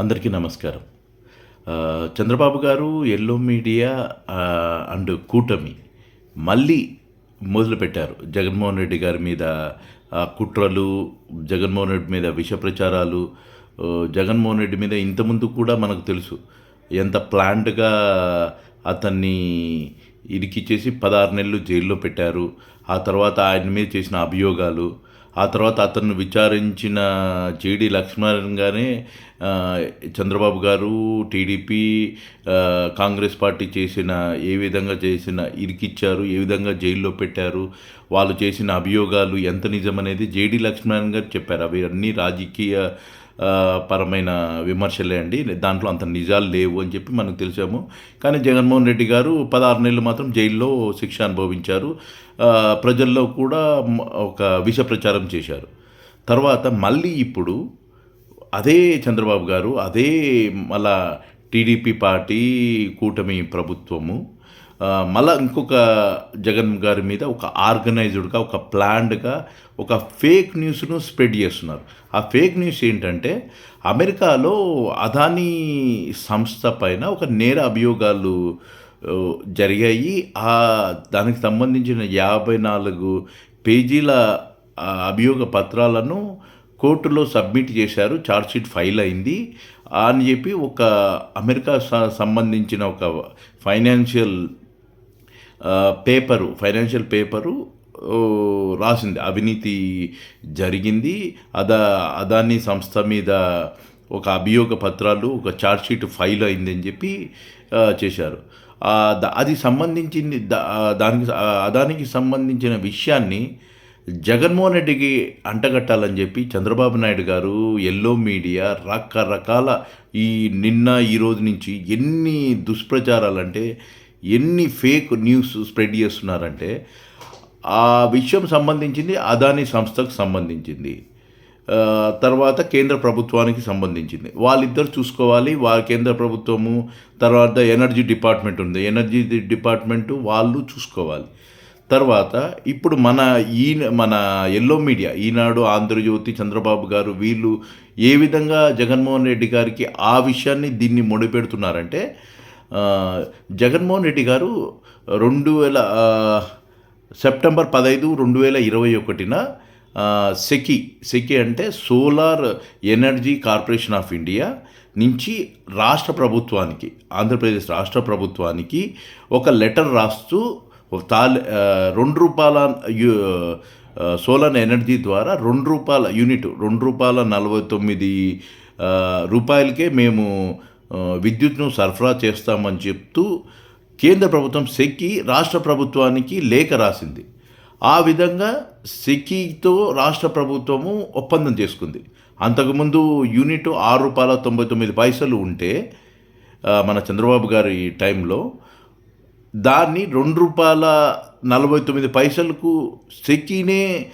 అందరికీ నమస్కారం. చంద్రబాబు గారు ఎల్లో మీడియా అండ్ కూటమి మళ్ళీ మొదలుపెట్టారు. జగన్మోహన్ రెడ్డి గారి మీద కుట్రలు జగన్మోహన్ రెడ్డి మీద విష ప్రచారాలు జగన్మోహన్ రెడ్డి మీద ఇంతకుముందు కూడా మనకు తెలుసు ఎంత ప్లాంట్గా అతన్ని ఇరికిచ్చేసి పదహారు నెలలు జైల్లో పెట్టారు. ఆ తర్వాత ఆయన మీద చేసిన అభియోగాలు ఆ తర్వాత అతన్ని విచారించిన జేడి లక్ష్మణ్ గారే చంద్రబాబు గారు టీడీపీ కాంగ్రెస్ పార్టీ చేసిన ఏ విధంగా చేసిన ఇరికిచ్చారు ఏ విధంగా జైల్లో పెట్టారు వాళ్ళు చేసిన అభియోగాలు ఎంత నిజమనేది జేడి లక్ష్మణ్ గారు చెప్పారు. అవి అన్నీ రాజకీయ పరమైన విమర్శలే అండి. దాంట్లో అంత నిజాలు లేవు అని చెప్పి మనకు తెలిసాము. కానీ జగన్మోహన్ రెడ్డి గారు పదహారు నెలలు మాత్రం జైల్లో శిక్ష అనుభవించారు. ప్రజల్లో కూడా ఒక విష ప్రచారం చేశారు. తర్వాత మళ్ళీ ఇప్పుడు అదే చంద్రబాబు గారు అదే మళ్ళా టీడీపీ పార్టీ కూటమి ప్రభుత్వము మళ్ళా ఇంకొక జగన్ గారి మీద ఒక ఆర్గనైజ్డ్గా ఒక ప్లాన్డ్గా ఒక ఫేక్ న్యూస్ను స్ప్రెడ్ చేస్తున్నారు. ఆ ఫేక్ న్యూస్ ఏంటంటే అమెరికాలో అదానీ సంస్థ పైన ఒక నేర అభియోగాలు జరిగాయి. ఆ దానికి సంబంధించిన యాభై నాలుగు పేజీల అభియోగ పత్రాలను కోర్టులో సబ్మిట్ చేశారు. ఛార్జ్షీట్ ఫైల్ అయింది. అని చెప్పి ఒక అమెరికా స- సంబంధించిన ఒక ఫైనాన్షియల్ పేపరు ఫైనాన్షియల్ పేపరు రాసింది. అవినీతి జరిగింది. అదా అదాని సంస్థ మీద ఒక అభియోగ పత్రాలు ఒక ఛార్జ్షీట్ ఫైల్ అయిందని చెప్పి చేశారు. అది సంబంధించింది దానికి అదానికి సంబంధించిన విషయాన్ని జగన్మోహన్ రెడ్డికి అంటగట్టాలని చెప్పి చంద్రబాబు నాయుడు గారు ఎల్లో మీడియా రకరకాల ఈ నిన్న ఈరోజు నుంచి ఎన్ని దుష్ప్రచారాలంటే ఎన్ని ఫేక్ న్యూస్ స్ప్రెడ్ చేస్తున్నారంటే ఆ విషయం సంబంధించింది అదాని సంస్థకు సంబంధించింది. తర్వాత కేంద్ర ప్రభుత్వానికి సంబంధించింది. వాళ్ళిద్దరు చూసుకోవాలి. వాళ్ళ కేంద్ర ప్రభుత్వము తర్వాత ఎనర్జీ డిపార్ట్మెంట్ ఉంది. ఎనర్జీ డిపార్ట్మెంటు వాళ్ళు చూసుకోవాలి. తర్వాత ఇప్పుడు మన ఈ మన ఎల్లో మీడియా ఈనాడు ఆంధ్రజ్యోతి చంద్రబాబు గారు వీళ్ళు ఏ విధంగా జగన్మోహన్ రెడ్డి గారికి ఆ విషయాన్ని దీన్ని ముడిపెడుతున్నారంటే జగన్మోహన్ రెడ్డి గారు రెండు వేల సెప్టెంబర్ పదహైదు రెండు వేల ఇరవై ఒకటిన సెకి సెకి అంటే solar energy corporation of India నుంచి రాష్ట్ర ప్రభుత్వానికి ఆంధ్రప్రదేశ్ రాష్ట్ర ప్రభుత్వానికి ఒక లెటర్ రాస్తూ తాలి రెండు రూపాయల సోలార్ ఎనర్జీ ద్వారా రెండు రూపాయల యూనిట్ రెండు రూపాయల నలభై తొమ్మిది రూపాయలకే మేము విద్యుత్ను సరఫరా చేస్తామని చెప్తూ కేంద్ర ప్రభుత్వం సెక్కి రాష్ట్ర ప్రభుత్వానికి లేఖ రాసింది. ఆ విధంగా సెకీతో రాష్ట్ర ప్రభుత్వము ఒప్పందం చేసుకుంది. అంతకుముందు యూనిట్ ఆరు రూపాయల తొంభై తొమ్మిది పైసలు ఉంటే మన చంద్రబాబు గారి టైంలో దాన్ని రెండు రూపాయల నలభై తొమ్మిది పైసలకు సెకీనే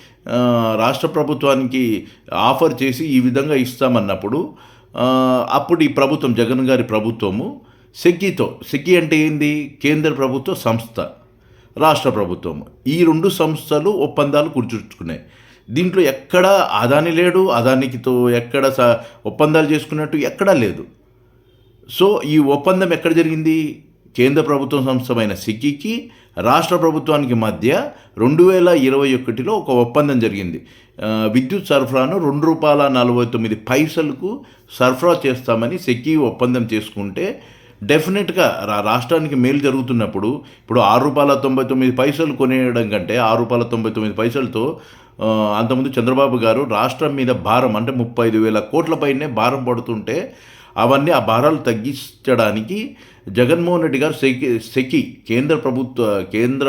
రాష్ట్ర ప్రభుత్వానికి ఆఫర్ చేసి ఈ విధంగా ఇస్తామన్నప్పుడు అప్పుడు ఈ ప్రభుత్వం జగన్ గారి ప్రభుత్వము సెకీతో సెకీ అంటే ఏంది? కేంద్ర ప్రభుత్వ సంస్థ రాష్ట్ర ప్రభుత్వం ఈ రెండు సంస్థలు ఒప్పందాలు కూర్చుకున్నాయి. దీంట్లో ఎక్కడ అదాని లేడు అదానికితో ఎక్కడ స ఒప్పందాలు చేసుకున్నట్టు ఎక్కడా లేదు. సో ఈ ఒప్పందం ఎక్కడ జరిగింది? కేంద్ర ప్రభుత్వం సంస్థమైన సిక్కికి రాష్ట్ర ప్రభుత్వానికి మధ్య రెండు వేల ఇరవై ఒకటిలో ఒక ఒప్పందం జరిగింది. విద్యుత్ సరఫరాను రెండు రూపాయల నలభై తొమ్మిది పైసలకు సరఫరా చేస్తామని సెక్కి ఒప్పందం చేసుకుంటే డెఫినెట్గా రా రాష్ట్రానికి మేలు జరుగుతున్నప్పుడు ఇప్పుడు ఆరు రూపాయల తొంభై తొమ్మిది పైసలు కొనేయడం కంటే ఆరు రూపాయల తొంభై తొమ్మిది పైసలతో అంతకుముందు చంద్రబాబు గారు రాష్ట్రం మీద భారం అంటే ముప్పై ఐదు వేల కోట్ల పైనే భారం పడుతుంటే అవన్నీ ఆ భారాలు తగ్గించడానికి జగన్మోహన్ రెడ్డి గారు సెకి సెకి కేంద్ర ప్రభుత్వ కేంద్ర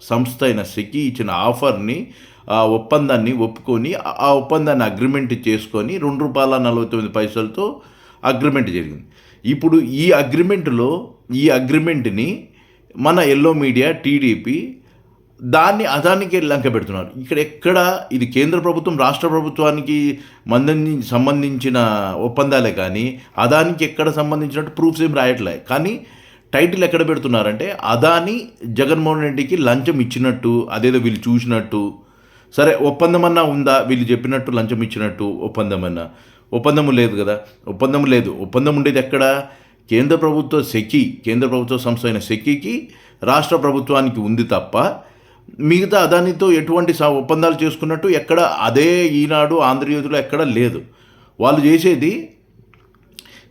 సంస్థ అయిన సెకి ఇచ్చిన ఆఫర్ని ఆ ఒప్పందాన్ని ఒప్పుకొని ఆ- ఒప్పందాన్ని అగ్రిమెంట్ చేసుకొని రెండు రూపాయల నలభై తొమ్మిది పైసలతో అగ్రిమెంట్ జరిగింది. ఇప్పుడు ఈ అగ్రిమెంట్లో ఈ అగ్రిమెంట్ని మన ఎల్లో మీడియా టీడీపీ దాన్ని అదానికి లంక పెడుతున్నారు. ఇక్కడ ఎక్కడ ఇది కేంద్ర ప్రభుత్వం రాష్ట్ర ప్రభుత్వానికి మందని సంబంధించిన ఒప్పందాలే కానీ అదానికి ఎక్కడ సంబంధించినట్టు ప్రూఫ్స్ ఏం రాయట్లే. కానీ టైటిల్ ఎక్కడ పెడుతున్నారంటే అదాని జగన్మోహన్ రెడ్డికి లంచం ఇచ్చినట్టు అదేదో వీళ్ళు చూసినట్టు. సరే ఒప్పందం అన్నా ఉందా? వీళ్ళు చెప్పినట్టు లంచం ఇచ్చినట్టు ఒప్పందం అన్నా. ఒప్పందం లేదు కదా? ఒప్పందం లేదు. ఒప్పందం ఉండేది ఎక్కడ? కేంద్ర ప్రభుత్వ సెకి కేంద్ర ప్రభుత్వ సంస్థ అయిన సెకికి రాష్ట్ర ప్రభుత్వానికి ఉంది తప్ప మిగతా అదానితో ఎటువంటి ఒప్పందాలు చేసుకున్నట్టు ఎక్కడ అదే ఈనాడు ఆంధ్రజ్యోతిలో ఎక్కడ లేదు. వాళ్ళు చేసేది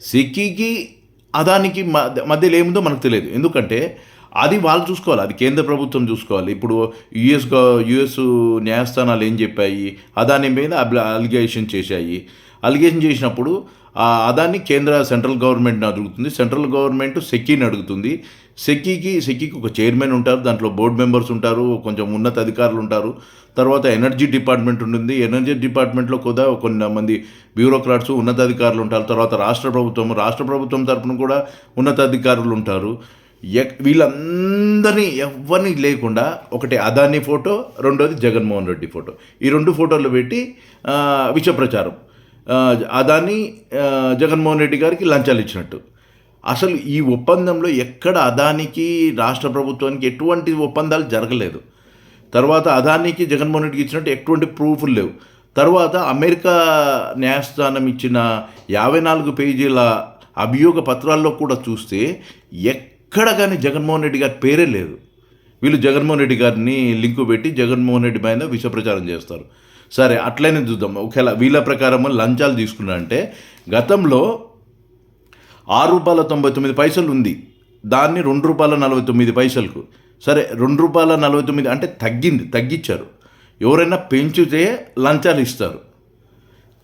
సిక్కీకి అదానికి మధ్య మధ్యలో ఏముందో మనకు తెలియదు. ఎందుకంటే అది వాళ్ళు చూసుకోవాలి. అది కేంద్ర ప్రభుత్వం చూసుకోవాలి. ఇప్పుడు యుఎస్ యుఎస్ న్యాయస్థానాలు ఏం చెప్పాయి? అదాని మీద అలిగేషన్ చేశాయి. అలిగేషన్ చేసినప్పుడు ఆ అదాన్ని కేంద్ర సెంట్రల్ గవర్నమెంట్ని అడుగుతుంది సెంట్రల్ గవర్నమెంట్ సెక్కీని అడుగుతుంది. సెక్కీకి సెక్కీకి ఒక చైర్మన్ ఉంటారు. దాంట్లో బోర్డు మెంబర్స్ ఉంటారు. కొంచెం ఉన్నత అధికారులు ఉంటారు. తర్వాత ఎనర్జీ డిపార్ట్మెంట్ ఉంటుంది. ఎనర్జీ డిపార్ట్మెంట్లో కూడా కొంతమంది బ్యూరోక్రాట్స్ ఉన్నతాధికారులు ఉంటారు. తర్వాత రాష్ట్ర ప్రభుత్వం రాష్ట్ర ప్రభుత్వం తరపున కూడా ఉన్నతాధికారులు ఉంటారు. వీళ్ళందరినీ ఎవరిని లేకుండా ఒకటి అదాని ఫోటో రెండోది జగన్మోహన్ రెడ్డి ఫోటో. ఈ రెండు ఫోటోలు పెట్టి విష ప్రచారం అదాని జగన్మోహన్ రెడ్డి గారికి లంచాలు ఇచ్చినట్టు. అసలు ఈ ఒప్పందంలో ఎక్కడ అదానికి రాష్ట్ర ప్రభుత్వానికి ఎటువంటి ఒప్పందాలు జరగలేదు. తర్వాత అదానికి జగన్మోహన్ రెడ్డికి ఇచ్చినట్టు ఎటువంటి ప్రూఫ్లు లేవు. తర్వాత అమెరికా న్యాయస్థానం ఇచ్చిన యాభై నాలుగు పేజీల అభియోగ పత్రాల్లో కూడా చూస్తే ఎక్కడ కానీ జగన్మోహన్ రెడ్డి గారి పేరే లేదు. వీళ్ళు జగన్మోహన్ రెడ్డి గారిని లింకు పెట్టి జగన్మోహన్ రెడ్డి పైన విష ప్రచారం చేస్తారు. సరే అట్లనే చూద్దాం. ఒకవేళ వీళ్ళ ప్రకారం లంచాలు తీసుకున్నారంటే గతంలో ఆరు రూపాయల తొంభై తొమ్మిది పైసలు ఉంది. దాన్ని రెండు రూపాయల నలభై తొమ్మిది పైసలకు. సరే రెండు రూపాయల నలభై తొమ్మిది అంటే తగ్గింది తగ్గించారు. ఎవరైనా పెంచితే లంచాలు ఇస్తారు.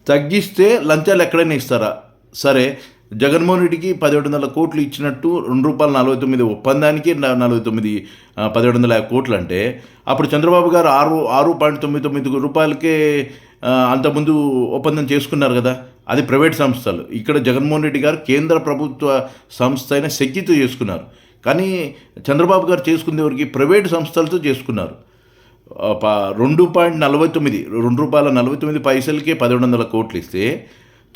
తగ్గిస్తే లంచాలు ఎక్కడైనా ఇస్తారా? సరే జగన్మోహన్ రెడ్డికి పదిహేడు వందల కోట్లు ఇచ్చినట్టు రెండు రూపాయల నలభై తొమ్మిది ఒప్పందానికి నలభై తొమ్మిది పదిహేడు వందల యాభై కోట్లు అంటే అప్పుడు చంద్రబాబు గారు ఆరు ఆరు పాయింట్ తొమ్మిది తొమ్మిది రూపాయలకే అంతకుముందు ఒప్పందం చేసుకున్నారు కదా అది ప్రైవేట్ సంస్థలు. ఇక్కడ జగన్మోహన్ రెడ్డి గారు కేంద్ర ప్రభుత్వ సంస్థ అయిన శక్తితో చేసుకున్నారు. కానీ చంద్రబాబు గారు చేసుకునే ఎవరికి? ప్రైవేట్ సంస్థలతో చేసుకున్నారు. ప- రెండు పాయింట్ నలభై తొమ్మిది రెండు రూపాయల నలభై తొమ్మిది పైసలకే పదిహేడు వందల కోట్లు ఇస్తే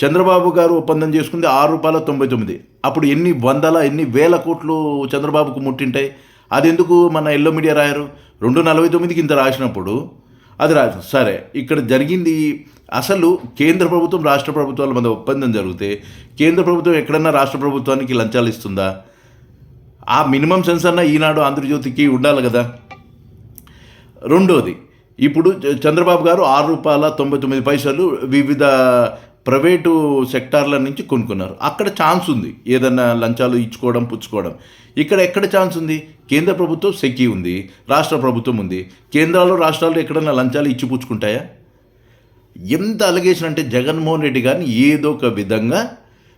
చంద్రబాబు గారు ఒప్పందం చేసుకుంది ఆరు రూపాయల తొంభై తొమ్మిది. అప్పుడు ఎన్ని వందల ఎన్ని వేల కోట్లు చంద్రబాబుకు ముట్టింటాయి? అది ఎందుకు మన ఎల్లో మీడియా రాయరు? రెండు నలభై తొమ్మిదికి ఇంత రాసినప్పుడు? అది రా సరే ఇక్కడ జరిగింది అసలు కేంద్ర ప్రభుత్వం రాష్ట్ర ప్రభుత్వాల మధ్య ఒప్పందం జరిగితే కేంద్ర ప్రభుత్వం ఎక్కడన్నా రాష్ట్ర ప్రభుత్వానికి లంచాలు ఇస్తుందా? ఆ మినిమం సెన్స్ అన్న ఈనాడు ఆంధ్రజ్యోతికి ఉండాలి కదా. రెండోది ఇప్పుడు చ- చంద్రబాబు గారు ఆరు రూపాయల తొంభై తొమ్మిది పైసలు వివిధ ప్రైవేటు సెక్టార్ల నుంచి కొనుక్కున్నారు. అక్కడ ఛాన్స్ ఉంది. ఏదన్నా లంచాలు ఇచ్చుకోవడం పుచ్చుకోవడం. ఇక్కడ ఎక్కడ ఛాన్స్ ఉంది? కేంద్ర ప్రభుత్వం సెక్కి ఉంది. రాష్ట్ర ప్రభుత్వం ఉంది. కేంద్రాలు రాష్ట్రాలు ఎక్కడన్నా లంచాలు ఇచ్చి పుచ్చుకుంటాయా? ఎంత అలిగేషన్ అంటే జగన్మోహన్ రెడ్డి గారిని ఏదో ఒక విధంగా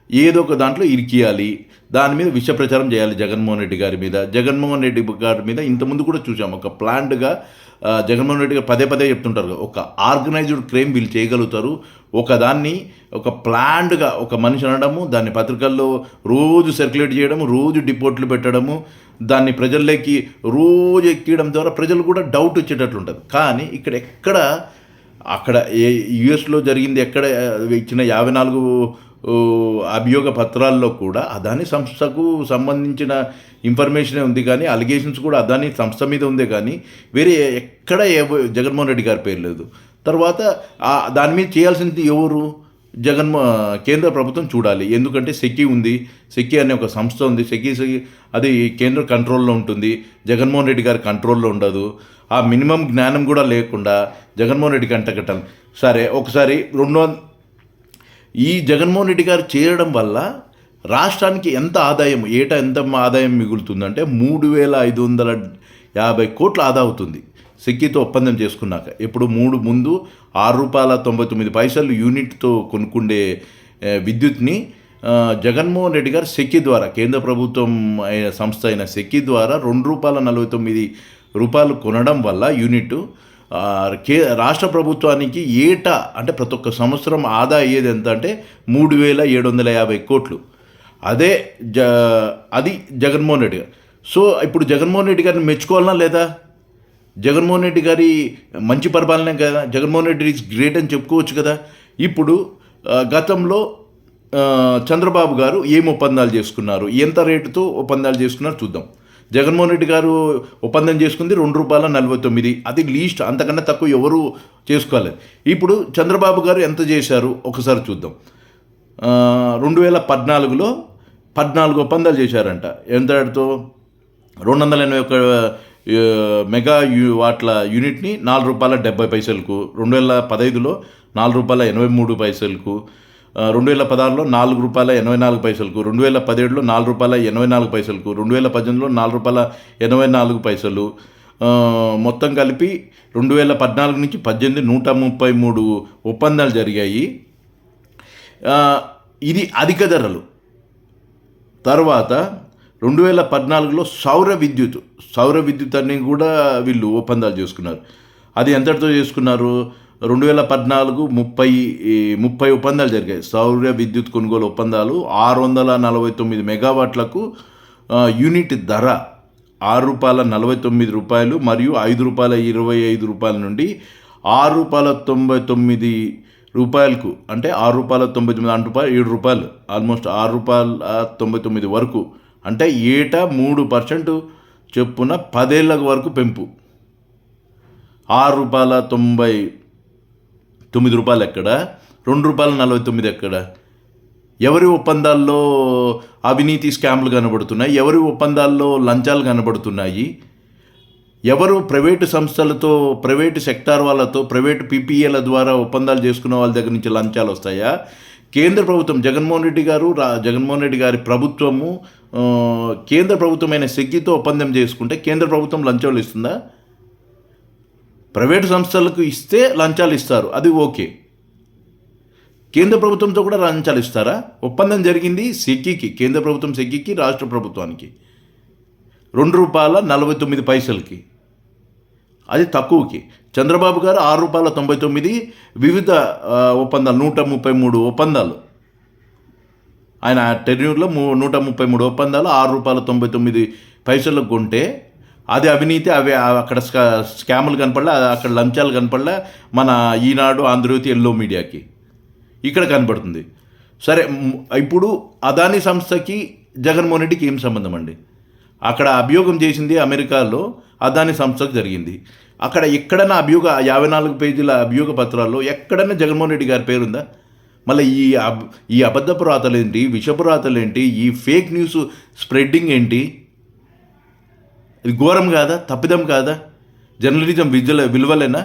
ఏదో ఒక దాంట్లో ఇరికియాలి. దాని మీద విష ప్రచారం చేయాలి జగన్మోహన్ రెడ్డి గారి మీద. జగన్మోహన్ రెడ్డి గారి మీద ఇంతకుముందు కూడా చూసాం. ఒక ప్లాంట్గా జగన్మోహన్ రెడ్డి గారు పదే పదే చెప్తుంటారు ఒక ఆర్గనైజ్డ్ క్రైమ్ వీళ్ళు చేయగలుగుతారు. ఒక దాన్ని ఒక ప్లాండ్గా ఒక మనిషి అనడము దాన్ని పత్రికల్లో రోజు సర్క్యులేట్ చేయడము రోజు డిపోట్లు పెట్టడము దాన్ని ప్రజల్లోకి రోజు ఎక్కియడం ద్వారా ప్రజలు కూడా డౌట్ వచ్చేటట్లు ఉంటుంది. కానీ ఇక్కడ ఎక్కడ అక్కడ ఏ యుఎస్లో జరిగింది ఎక్కడ ఇచ్చిన యాభై నాలుగు అభియోగ పత్రాల్లో కూడా అదాని సంస్థకు సంబంధించిన ఇన్ఫర్మేషనే ఉంది కానీ అలిగేషన్స్ కూడా అదాని సంస్థ మీద ఉందే కానీ వేరే ఎక్కడ జగన్మోహన్ రెడ్డి గారి పేరు లేదు. తర్వాత దాని మీద చేయాల్సింది ఎవరు? జగన్మో కేంద్ర ప్రభుత్వం చూడాలి. ఎందుకంటే సెక్కి ఉంది. సెక్కి అనే ఒక సంస్థ ఉంది. సెక్కి సెక్కి- అది కేంద్ర కంట్రోల్లో ఉంటుంది. జగన్మోహన్ రెడ్డి గారి కంట్రోల్లో ఉండదు. ఆ మినిమం జ్ఞానం కూడా లేకుండా జగన్మోహన్ రెడ్డి కంటకట్టాలి. సరే ఒకసారి రెండు వం- ఈ జగన్మోహన్ రెడ్డి గారు చేరడం వల్ల రాష్ట్రానికి ఎంత ఆదాయం ఏటా ఎంత ఆదాయం మిగులుతుందంటే మూడు వేల ఐదు వందల యాభై కోట్ల ఆదా అవుతుంది. సెక్కితో ఒప్పందం చేసుకున్నాక. ఇప్పుడు మూడు ముందు ఆరు రూపాయల తొంభై తొమ్మిది పైసలు యూనిట్తో కొనుక్కుండే విద్యుత్ని జగన్మోహన్ రెడ్డి గారు సెక్కి ద్వారా కేంద్ర ప్రభుత్వం అయిన సంస్థ అయిన సెక్కి ద్వారా రెండు రూపాయల నలభై తొమ్మిది రూపాయలు కొనడం వల్ల యూనిట్ కే రాష్ట్ర ప్రభుత్వానికి ఏటా అంటే ప్రతి ఒక్క సంవత్సరం ఆదా అయ్యేది ఎంత అంటే మూడు వేల ఏడు వందల యాభై కోట్లు. అదే జ అది జగన్మోహన్ రెడ్డి గారు. సో ఇప్పుడు జగన్మోహన్ రెడ్డి గారిని మెచ్చుకోవాలనా లేదా? జగన్మోహన్ రెడ్డి గారి మంచి పరిపాలనే కదా జగన్మోహన్ రెడ్డి ఈజ్ గ్రేట్ అని చెప్పుకోవచ్చు కదా. ఇప్పుడు గతంలో చంద్రబాబు గారు ఏం ఒప్పందాలు చేసుకున్నారు? ఎంత రేటుతో ఒప్పందాలు చేసుకున్నారు చూద్దాం. జగన్మోహన్ రెడ్డి గారు ఒప్పందం చేసుకుంది రెండు రూపాయల నలభై తొమ్మిది. అది లీస్ట్ అంతకన్నా తక్కువ ఎవరు చేసుకోలేదు. ఇప్పుడు చంద్రబాబు గారు ఎంత చేశారు? ఒకసారి చూద్దాం. రెండు వేల పద్నాలుగులో పద్నాలుగు ఒప్పందాలు చేశారంట. ఎంతటితో రెండు వందల ఎనభై ఒక మెగా యూ వాట్ల యూనిట్ని నాలుగు రూపాయల డెబ్బై పైసలకు రెండు వేల పదహైదులో నాలుగు రూపాయల ఎనభై మూడు పైసలకు రెండు వేల పదహారులో నాలుగు రూపాయల ఎనభై నాలుగు పైసలకు రెండు వేల పదిహేడులో నాలుగు రూపాయల ఎనభై నాలుగు పైసలకు రెండు వేల పద్దెనిమిదిలో నాలుగు రూపాయల ఎనభై నాలుగు పైసలు. మొత్తం కలిపి రెండు వేల పద్నాలుగు నుంచి పద్దెనిమిది నూట ముప్పై మూడు ఒప్పందాలు జరిగాయి. ఇది అధిక ధరలు. తర్వాత రెండు వేల పద్నాలుగులో సౌర విద్యుత్ సౌర విద్యుత్ అన్ని కూడా వీళ్ళు ఒప్పందాలు చేసుకున్నారు. అది ఎంతటితో చేసుకున్నారు? రెండు వేల పద్నాలుగు ముప్పై ముప్పై ఒప్పందాలు జరిగాయి. సౌర విద్యుత్ కొనుగోలు ఒప్పందాలు ఆరు వందల నలభై తొమ్మిది మెగావాట్లకు యూనిట్ ధర ఆరు రూపాయల నలభై తొమ్మిది రూపాయలు మరియు ఐదు రూపాయల ఇరవై ఐదు రూపాయల నుండి ఆరు రూపాయల తొంభై తొమ్మిది రూపాయలకు అంటే ఆరు రూపాయల తొంభై తొమ్మిది ఆరు రూపాయలు ఏడు రూపాయలు ఆల్మోస్ట్ ఆరు రూపాయల తొంభై తొమ్మిది వరకు అంటే ఏటా మూడు పర్సెంట్ చొప్పున పదేళ్ళ వరకు పెంపు. ఆరు రూపాయల తొంభై తొమ్మిది రూపాయలు ఎక్కడ? రెండు రూపాయల నలభై తొమ్మిది ఎక్కడ? ఎవరి ఒప్పందాల్లో అవినీతి స్కామ్లు కనబడుతున్నాయి? ఎవరి ఒప్పందాల్లో లంచాలు కనబడుతున్నాయి? ఎవరు ప్రైవేటు సంస్థలతో ప్రైవేటు సెక్టార్ వాళ్ళతో ప్రైవేటు పీపీఏల ద్వారా ఒప్పందాలు చేసుకున్న వాళ్ళ దగ్గర నుంచి లంచాలు వస్తాయా? కేంద్ర ప్రభుత్వం జగన్మోహన్ రెడ్డి గారు రా జగన్మోహన్ రెడ్డి గారి ప్రభుత్వము కేంద్ర ప్రభుత్వమైన శక్తితో ఒప్పందం చేసుకుంటే కేంద్ర ప్రభుత్వం లంచాలు ఇస్తుందా? ప్రైవేటు సంస్థలకు ఇస్తే లంచాలు ఇస్తారు. అది ఓకే. కేంద్ర ప్రభుత్వంతో కూడా లంచాలు ఇస్తారా? ఒప్పందం జరిగింది సెక్కికి కేంద్ర ప్రభుత్వం సెక్కికి రాష్ట్ర ప్రభుత్వానికి. రెండు రూపాయల నలభై తొమ్మిది పైసలకి. అది తక్కువకి. చంద్రబాబు గారు ఆరు రూపాయల తొంభై తొమ్మిది వివిధ ఒప్పందాలు నూట ముప్పై మూడు ఒప్పందాలు. ఆయన టెన్యూర్లో మూ నూట ముప్పై మూడు ఒప్పందాలు ఆరు రూపాయల తొంభై తొమ్మిది పైసలకు కొంటే అది అవినీతి అవి అక్కడ స్కా స్కాములు కనపడలే అక్కడ లంచాలు కనపడలే మన ఈనాడు ఆంధ్రజ్యోతి ఎల్లో మీడియాకి. ఇక్కడ కనపడుతుంది సరే ఇప్పుడు అదాని సంస్థకి జగన్మోహన్ రెడ్డికి ఏం సంబంధం అండి? అక్కడ అభియోగం చేసింది అమెరికాలో అదాని సంస్థకు జరిగింది. అక్కడ ఎక్కడన్నా అభియోగ యాభై నాలుగు పేజీల అభియోగ పత్రాల్లో ఎక్కడన్నా జగన్మోహన్ రెడ్డి గారి పేరుందా? మళ్ళీ ఈ అబ్ ఈ అబద్ధపు రాతలు ఏంటి విషపు రాతలు ఏంటి ఈ ఫేక్ న్యూస్ స్ప్రెడ్డింగ్ ఏంటి? ఇది ఘోరం కాదా? తప్పిదం కాదా? జర్నలిజం విజుల విలువలేనా?